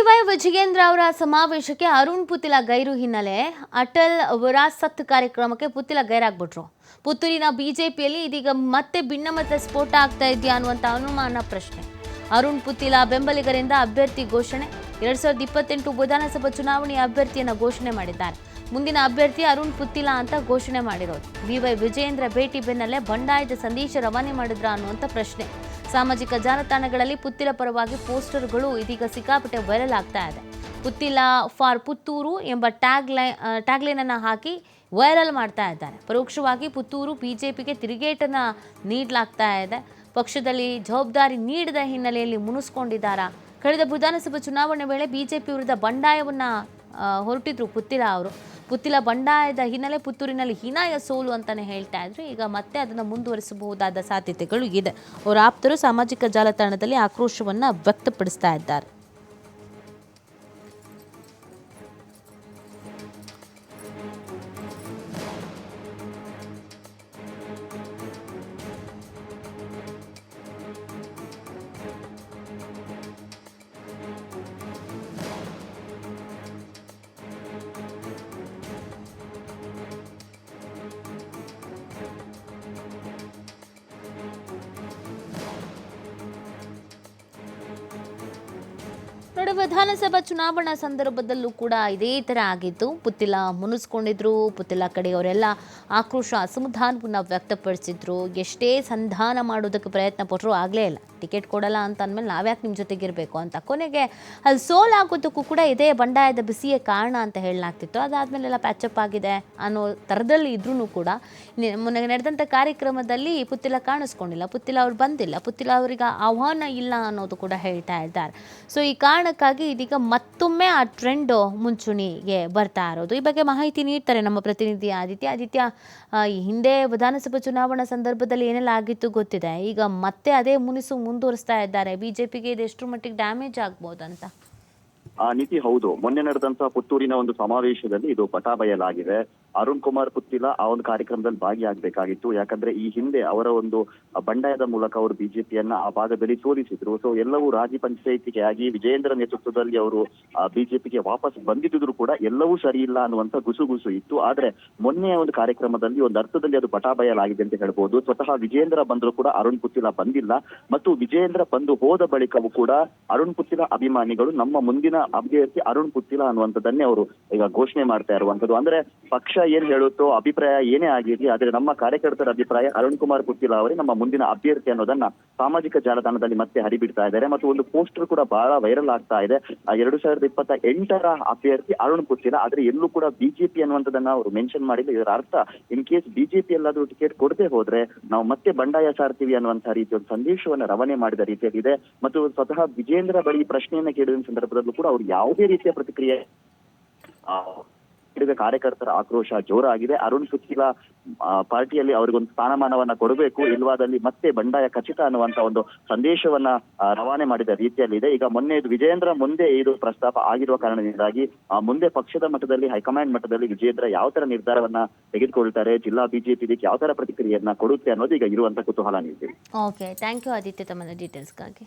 B Y Vijayendra ಅವರ ಸಮಾವೇಶಕ್ಕೆ ಅರುಣ್ ಪುತಿಲ ಗೈರು ಹಿನ್ನೆಲೆ. ಅಟಲ್ ವಿರಾಸತ್ ಕಾರ್ಯಕ್ರಮಕ್ಕೆ ಪುತಿಲ ಗೈರಾಗ್ಬಿಟ್ರು. ಪುತ್ತೂರಿನ ಬಿಜೆಪಿಯಲ್ಲಿ ಇದೀಗ ಮತ್ತೆ ಭಿನ್ನಮತ ಸ್ಫೋಟ ಆಗ್ತಾ ಇದೆಯಾ ಅನ್ನುವಂಥ ಅನುಮಾನ ಪ್ರಶ್ನೆ. ಅರುಣ್ ಪುತಿಲ ಬೆಂಬಲಿಗರಿಂದ ಅಭ್ಯರ್ಥಿ ಘೋಷಣೆ. ಎರಡ್ ಸಾವಿರದ ಇಪ್ಪತ್ತೆಂಟು ವಿಧಾನಸಭಾ ಚುನಾವಣೆಯ ಅಭ್ಯರ್ಥಿಯನ್ನು ಘೋಷಣೆ ಮಾಡಿದ್ದಾರೆ. ಮುಂದಿನ ಅಭ್ಯರ್ಥಿ ಅರುಣ್ ಪುತ್ತಿಲ ಅಂತ ಘೋಷಣೆ ಮಾಡಿರೋದು. ಬಿವೈ ವಿಜಯೇಂದ್ರ ಭೇಟಿ ಬೆನ್ನಲ್ಲೇ ಬಂಡಾಯದ ಸಂದೇಶ ರವಾನೆ ಮಾಡಿದ್ರ ಅನ್ನುವಂಥ ಪ್ರಶ್ನೆ. ಸಾಮಾಜಿಕ ಜಾಲತಾಣಗಳಲ್ಲಿ ಪುತ್ತಿಲ ಪರವಾಗಿ ಪೋಸ್ಟರ್ಗಳು ಇದೀಗ ಸಿಕ್ಕಾಪಟ್ಟೆ ವೈರಲ್ ಆಗ್ತಾ ಇದೆ. ಪುತ್ತಿಲ ಫಾರ್ ಪುತ್ತೂರು ಎಂಬ ಟ್ಯಾಗ್ ಲೈ ಟ್ಯಾಗ್ಲೈನ್ ಅನ್ನು ಹಾಕಿ ವೈರಲ್ ಮಾಡ್ತಾ ಇದ್ದಾರೆ. ಪರೋಕ್ಷವಾಗಿ ಪುತ್ತೂರು ಬಿಜೆಪಿಗೆ ತಿರುಗೇಟನ್ನು ನೀಡಲಾಗ್ತಾ ಇದೆ. ಪಕ್ಷದಲ್ಲಿ ಜವಾಬ್ದಾರಿ ನೀಡದ ಹಿನ್ನೆಲೆಯಲ್ಲಿ ಮುನಿಸ್ಕೊಂಡಿದ್ದಾರಾ? ಕಳೆದ ವಿಧಾನಸಭಾ ಚುನಾವಣೆ ವೇಳೆ ಬಿಜೆಪಿ ವಿರುದ್ಧ ಬಂಡಾಯವನ್ನು ಹೊರಟಿದ್ರು ಪುತ್ತಿಲ ಅವರು. ಪುತ್ತಿಲ ಬಂಡಾಯದ ಹಿನ್ನೆಲೆ ಪುತ್ತೂರಿನಲ್ಲಿ ಹೀನಾಯ ಸೋಲು ಅಂತಾನೆ ಹೇಳ್ತಾ ಇದ್ರು. ಈಗ ಮತ್ತೆ ಅದನ್ನು ಮುಂದುವರಿಸಬಹುದಾದ ಸಾಧ್ಯತೆಗಳು ಇದೆ. ಅವರ ಆಪ್ತರು ಸಾಮಾಜಿಕ ಜಾಲತಾಣದಲ್ಲಿ ಆಕ್ರೋಶವನ್ನ ವ್ಯಕ್ತಪಡಿಸ್ತಾ ಇದ್ದಾರೆ. ನೋಡಿ, ವಿಧಾನಸಭಾ ಚುನಾವಣಾ ಸಂದರ್ಭದಲ್ಲೂ ಕೂಡ ಇದೇ ಥರ ಆಗಿತ್ತು. ಪುತ್ತಿಲ ಮುನಿಸ್ಕೊಂಡಿದ್ರು, ಪುತ್ತಿಲ ಕಡೆಯವರೆಲ್ಲ ಆಕ್ರೋಶ, ಅಸಮಾಧಾನವನ್ನು ವ್ಯಕ್ತಪಡಿಸಿದ್ರು. ಎಷ್ಟೇ ಸಂಧಾನ ಮಾಡೋದಕ್ಕೆ ಪ್ರಯತ್ನ ಪಟ್ಟರು ಆಗಲೇ ಇಲ್ಲ. ಟಿಕೆಟ್ ಕೊಡಲ್ಲ ಅಂತ ಅಂದಮೇಲೆ ನಾವ್ಯಾಕೆ ನಿಮ್ಮ ಜೊತೆಗಿರಬೇಕು ಅಂತ. ಕೊನೆಗೆ ಅಲ್ಲಿ ಸೋಲಾಗೋದಕ್ಕೂ ಕೂಡ ಇದೇ ಬಂಡಾಯದ ಬಿಸಿಯೇ ಕಾರಣ ಅಂತ ಹೇಳಲಾಗ್ತಿತ್ತು. ಅದಾದಮೇಲೆಲ್ಲ ಪ್ಯಾಚಪ್ ಆಗಿದೆ ಅನ್ನೋ ಥರದಲ್ಲಿ ಇದ್ರೂ ಕೂಡ ಮೊನ್ನೆ ನಡೆದಂಥ ಕಾರ್ಯಕ್ರಮದಲ್ಲಿ ಪುತ್ತಿಲ ಕಾಣಿಸ್ಕೊಂಡಿಲ್ಲ, ಪುತ್ತಿಲ ಅವ್ರು ಬಂದಿಲ್ಲ, ಪುತ್ತಿಲ ಅವರಿಗೆ ಆಹ್ವಾನ ಇಲ್ಲ ಅನ್ನೋದು ಕೂಡ ಹೇಳ್ತಾ ಇದ್ದಾರೆ. ಸೊ ಈ ಕಾರಣಕ್ಕಾಗಿ ಇದೀಗ ಮತ್ತೊಮ್ಮೆ ಆ ಟ್ರೆಂಡ್ ಮುಂಚೂಣಿಗೆ ಬರ್ತಾ ಇರೋದು. ಈ ಬಗ್ಗೆ ಮಾಹಿತಿ ನೀಡ್ತಾರೆ ನಮ್ಮ ಪ್ರತಿನಿಧಿ ಆದಿತ್ಯ. ಆದಿತ್ಯ ಈ ಹಿಂದೆ ವಿಧಾನಸಭಾ ಚುನಾವಣಾ ಸಂದರ್ಭದಲ್ಲಿ ಏನೆಲ್ಲ ಆಗಿತ್ತು ಗೊತ್ತಿದೆ? ಈಗ ಮತ್ತೆ ಅದೇ ಮುನಿಸು ಮುಂದುವರಿಸ್ತಾ ಇದ್ದಾರೆ. ಬಿಜೆಪಿಗೆ ಇದೆಷ್ಟು ಮಟ್ಟಿಗೆ ಡ್ಯಾಮೇಜ್ ಆಗ್ಬೋದಂತ? ಆ, ನೀತಿ ಹೌದು. ಮೊನ್ನೆ ನಡೆದಂತಹ ಪುತ್ತೂರಿನ ಒಂದು ಸಮಾವೇಶದಲ್ಲಿ ಇದು ಬಟಾಬಯಲಾಗಿದೆ ಅರುಣ್ ಕುಮಾರ್ ಪುತ್ತಿಲ ಆ ಒಂದು ಕಾರ್ಯಕ್ರಮದಲ್ಲಿ ಭಾಗಿಯಾಗಬೇಕಾಗಿತ್ತು. ಯಾಕಂದ್ರೆ ಈ ಹಿಂದೆ ಅವರ ಒಂದು ಬಂಡಾಯದ ಮೂಲಕ ಅವರು ಬಿಜೆಪಿಯನ್ನ ಆ ಭಾಗದಲ್ಲಿ ಸೋಲಿಸಿದ್ರು. ಸೊ ಎಲ್ಲವೂ ರಾಜಿ ಪಂಚಾಯಿತಿಗೆ ಆಗಿ ವಿಜಯೇಂದ್ರ ನೇತೃತ್ವದಲ್ಲಿ ಅವರು ಬಿಜೆಪಿಗೆ ವಾಪಸ್ ಬಂದಿದ್ರು ಕೂಡ ಎಲ್ಲವೂ ಸರಿ ಇಲ್ಲ ಅನ್ನುವಂತ ಗುಸುಗುಸು ಇತ್ತು. ಆದ್ರೆ ಮೊನ್ನೆ ಒಂದು ಕಾರ್ಯಕ್ರಮದಲ್ಲಿ ಒಂದು ಅರ್ಥದಲ್ಲಿ ಅದು ಪಟಾಬಯಲಾಗಿದೆ ಅಂತ ಹೇಳ್ಬೋದು. ಸ್ವತಃ ವಿಜಯೇಂದ್ರ ಬಂದ್ರು ಕೂಡ ಅರುಣ್ ಪುತ್ತಿಲ ಬಂದಿಲ್ಲ. ಮತ್ತು ವಿಜಯೇಂದ್ರ ಬಂದು ಹೋದ ಬಳಿಕವೂ ಕೂಡ ಅರುಣ್ ಪುತ್ತಿಲ ಅಭಿಮಾನಿಗಳು ನಮ್ಮ ಮುಂದಿನ ಅಭ್ಯರ್ಥಿ ಅರುಣ್ ಪುತ್ತಿಲ ಅನ್ನುವಂಥದ್ದನ್ನೇ ಅವರು ಈಗ ಘೋಷಣೆ ಮಾಡ್ತಾ ಇರುವಂತದ್ದು ಅಂದ್ರೆ ಪಕ್ಷ ಏನ್ ಹೇಳುತ್ತೋ ಅಭಿಪ್ರಾಯ ಏನೇ ಆಗಿರ್ಲಿ, ಆದ್ರೆ ನಮ್ಮ ಕಾರ್ಯಕರ್ತರ ಅಭಿಪ್ರಾಯ ಅರುಣ್ ಕುಮಾರ್ ಪುತ್ತಿಲ ಅವರೇ ನಮ್ಮ ಮುಂದಿನ ಅಭ್ಯರ್ಥಿ ಅನ್ನೋದನ್ನ ಸಾಮಾಜಿಕ ಜಾಲತಾಣದಲ್ಲಿ ಮತ್ತೆ ಹರಿಬಿಡ್ತಾ ಇದ್ದಾರೆ. ಮತ್ತು ಒಂದು ಪೋಸ್ಟರ್ ಕೂಡ ಬಹಳ ವೈರಲ್ ಆಗ್ತಾ ಇದೆ. ಎರಡು ಸಾವಿರದ ಇಪ್ಪತ್ತ ಎಂಟರ ಅಭ್ಯರ್ಥಿ ಅರುಣ್ ಪುತ್ತಿಲ ಆದ್ರೆ ಎಲ್ಲೂ ಕೂಡ ಬಿಜೆಪಿ ಅನ್ನುವಂಥದ್ದನ್ನ ಅವರು ಮೆನ್ಷನ್ ಮಾಡಿಲ್ಲ. ಇದರ ಅರ್ಥ ಇನ್ ಕೇಸ್ ಬಿಜೆಪಿ ಎಲ್ಲಾದ್ರೂ ಟಿಕೆಟ್ ಕೊಡದೆ ಹೋದ್ರೆ ನಾವು ಮತ್ತೆ ಬಂಡಾಯ ಸಾರ್ತೀವಿ ಅನ್ನುವಂತಹ ರೀತಿಯ ಒಂದು ಸಂದೇಶವನ್ನ ರವಾನೆ ಮಾಡಿದ ರೀತಿಯಲ್ಲಿದೆ. ಮತ್ತು ಸ್ವತಃ ವಿಜೇಂದ್ರ ಬಳಿ ಪ್ರಶ್ನೆಯನ್ನ ಕೇಳಿದ ಸಂದರ್ಭದಲ್ಲೂ ಕೂಡ ಅವರು ಯಾವುದೇ ರೀತಿಯ ಪ್ರತಿಕ್ರಿಯೆ ಆ, ಕಾರ್ಯಕರ್ತರ ಆಕ್ರೋಶ ಜೋರಾಗಿದೆ. ಅರುಣ್ ಸುಚಿಲ ಪಾರ್ಟಿಯಲ್ಲಿ ಅವರಿಗೊಂದು ಸ್ಥಾನಮಾನವನ್ನ ಕೊಡಬೇಕು. ಇಲ್ವಾದಲ್ಲಿ ಮತ್ತೆ ಬಂಡಾಯ ಖಚಿತ ಅನ್ನುವಂತ ಒಂದು ಸಂದೇಶವನ್ನ ರವಾನೆ ಮಾಡಿದ ರೀತಿಯಲ್ಲಿದೆ. ಈಗ ಮೊನ್ನೆ ಇದು ವಿಜಯೇಂದ್ರ ಮುಂದೆ ಇದು ಪ್ರಸ್ತಾಪ ಆಗಿರುವ ಕಾರಣದಿಂದಾಗಿ ಮುಂದೆ ಪಕ್ಷದ ಮಟ್ಟದಲ್ಲಿ ಹೈಕಮಾಂಡ್ ಮಟ್ಟದಲ್ಲಿ ವಿಜಯೇಂದ್ರ ಯಾವ ತರ ನಿರ್ಧಾರವನ್ನ ತೆಗೆದುಕೊಳ್ತಾರೆ ಜಿಲ್ಲಾ ಬಿಜೆಪಿ ಇದಕ್ಕೆ ಯಾವ ತರ ಪ್ರತಿಕ್ರಿಯೆಯನ್ನ ಕೊಡುತ್ತೆ ಅನ್ನೋದು ಈಗ ಇರುವಂತ ಕುತೂಹಲ ನೀಡಿದೆ ಓಕೆ ಥ್ಯಾಂಕ್ ಯು ಆದಿತ್ಯ ತಮ್ಮ ಡೀಟೇಲ್ಸ್ಗಾಗಿ